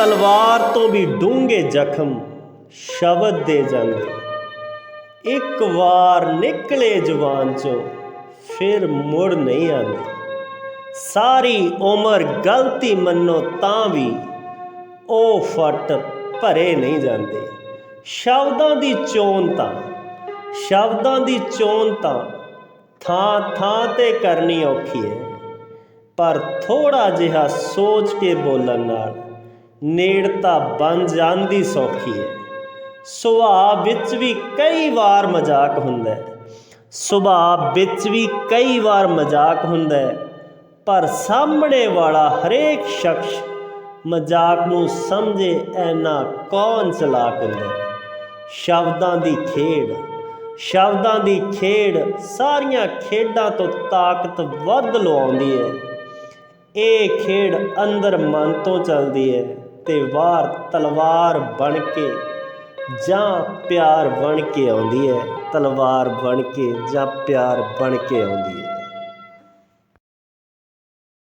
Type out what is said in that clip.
ਤਲਵਾਰ ਤੋਂ ਵੀ ਡੂੰਘੇ ਜ਼ਖਮ ਸ਼ਬਦ ਦੇ ਜਾਂਦੇ ਇੱਕ ਵਾਰ ਨਿਕਲੇ ਜ਼ੁਬਾਨ ਚੋਂ ਫਿਰ ਮੁੜ ਨਹੀਂ ਆਉਂਦੇ। ਸਾਰੀ ਉਮਰ ਗਲਤੀ ਮੰਨੋ ਤਾਂ ਵੀ ਉਹ ਫਟ ਭਰੇ ਨਹੀਂ ਜਾਂਦੇ। ਸ਼ਬਦਾਂ ਦੀ ਚੋਣ ਤਾਂ, ਸ਼ਬਦਾਂ ਦੀ ਚੋਣ ਤਾਂ ਥਾਂ ਥਾਂ ਤੇ ਕਰਨੀ ਔਖੀ ਹੈ। ਪਰ ਥੋੜਾ ਜਿਹਾ ਸੋਚ ਕੇ ਬੋਲਣ ਨਾਲ ਨੇੜਤਾ ਬਣ ਜਾਂਦੀ ਸੌਖੀ ਹੈ ਸੁਭਾਅ ਵਿੱਚ ਵੀ ਕਈ ਵਾਰ ਮਜ਼ਾਕ ਹੁੰਦਾ ਹੈ। ਸੁਭਾਅ ਵਿੱਚ ਵੀ ਕਈ ਵਾਰ ਮਜ਼ਾਕ ਹੁੰਦਾ ਹੈ। ਪਰ ਸਾਹਮਣੇ ਵਾਲਾ ਹਰੇਕ ਸ਼ਖਸ ਮਜ਼ਾਕ ਨੂੰ ਸਮਝੇ ਐਨਾ ਕੌਣ ਚਲਾਕ ਹੁੰਦਾ ਹੈ? ਸ਼ਬਦਾਂ ਦੀ ਖੇਡ, ਸ਼ਬਦਾਂ ਦੀ ਖੇਡ ਸਾਰੀਆਂ ਖੇਡਾਂ ਤੋਂ ਤਾਕਤ ਵੱਧ ਲਵਾਉਂਦੀ ਹੈ। ਇਹ ਖੇਡ ਅੰਦਰ ਮਨ ਤੋਂ ਚੱਲਦੀ ਹੈ। ਤੇ ਵਾਰ ਤਲਵਾਰ ਬਣ ਕੇ ਜਾਂ ਪਿਆਰ ਬਣ ਕੇ ਆਉਂਦੀ ਹੈ, ਤਲਵਾਰ ਬਣ ਕੇ ਜਾਂ ਪਿਆਰ ਬਣ ਕੇ ਆਉਂਦੀ ਹੈ।